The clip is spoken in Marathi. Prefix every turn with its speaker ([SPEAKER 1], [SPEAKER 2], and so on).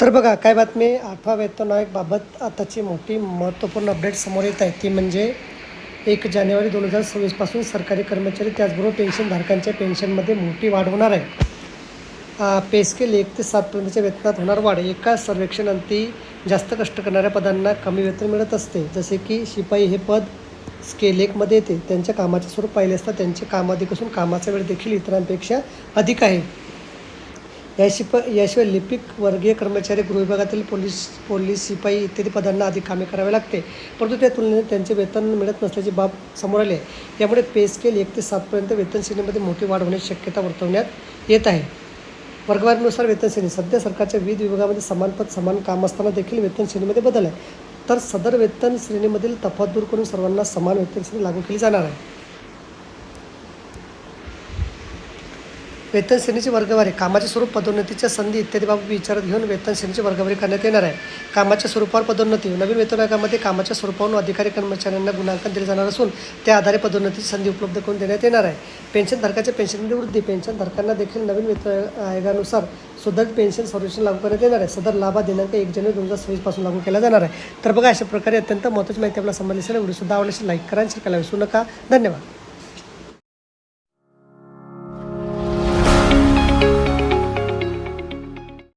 [SPEAKER 1] तर बघा काय बातमी आठवा वेतन आयोगबाबत आताची मोठी महत्त्वपूर्ण अपडेट समोर येत आहे. ती म्हणजे एक जानेवारी दोन हजार सव्वीसपासून सरकारी कर्मचारी त्याचबरोबर पेन्शनधारकांच्या पेन्शनमध्ये मोठी वाढ होणार आहे. पेस्केल एक ते सातपर्यंतच्या वेतनात होणार वाढ. एका सर्वेक्षणांती जास्त कष्ट करणाऱ्या पदांना कमी वेतन मिळत असते. जसे की शिपाई हे पद स्केल एकमध्ये येते. त्यांच्या कामाचे स्वरूप पाहिले असता त्यांचे कामाधिक असून कामाचा वेळ देखील इतरांपेक्षा अधिक आहे. याशिप याशिवाय लिपिक वर्गीय कर्मचारी गृहविभागातील पोलीस पोलीस शिपाई इत्यादी पदांना अधिक कामे करावे लागते. परंतु त्या तुलनेत त्यांचे वेतन मिळत नसल्याची बाब समोर आली आहे. यामुळे पे स्केल एक ते सातपर्यंत वेतन श्रेणीमध्ये मोठी वाढ होण्याची शक्यता वर्तवण्यात येत आहे. वर्गवारीनुसार वेतन श्रेणी सध्या सरकारच्या विविध विभागामध्ये समान पद समान काम असताना देखील वेतन श्रेणीमध्ये बदल आहे. तर सदर वेतन श्रेणीमधील तफात दूर करून सर्वांना समान वेतन श्रेणी लागू केली जाणार आहे. वेतन श्रेणीची वर्गवारी. कामाचे स्वरूप पदोन्नतीच्या संधी इत्यादी बाबत विचारात घेऊन वेतन श्रेणीची वर्गवारी करण्यात येणार आहे. कामाच्या स्वरूपावर पदोन्नती. नवीन वेतन आयोगामध्ये कामाच्या स्वरूपावरून अधिकारी कर्मचाऱ्यांना गुणांकन दिले जाणार असून त्या आधारे पदोन्नतीची संधी उपलब्ध करून देण्यात येणार आहे. पेन्शनधारकाच्या पेन्शनमध्ये वृद्धी पेन्शनधारकांना देखील नवीन वेतन आयोगानुसार सुधारित पेन्शन संरक्षण लागू करण्यात येणार आहे. सदर लाभा दिनांक एक जानेवारी दोन हजार सव्वीसपासून लागू केला जाणार आहे. तर बघा अशा प्रकारे अत्यंत महत्त्वाची माहिती आपल्याला संबंधित असेल व्हिडिओ सुद्धा आवडल्यास लाईक करा शेअर करायला विसरू नका. धन्यवाद.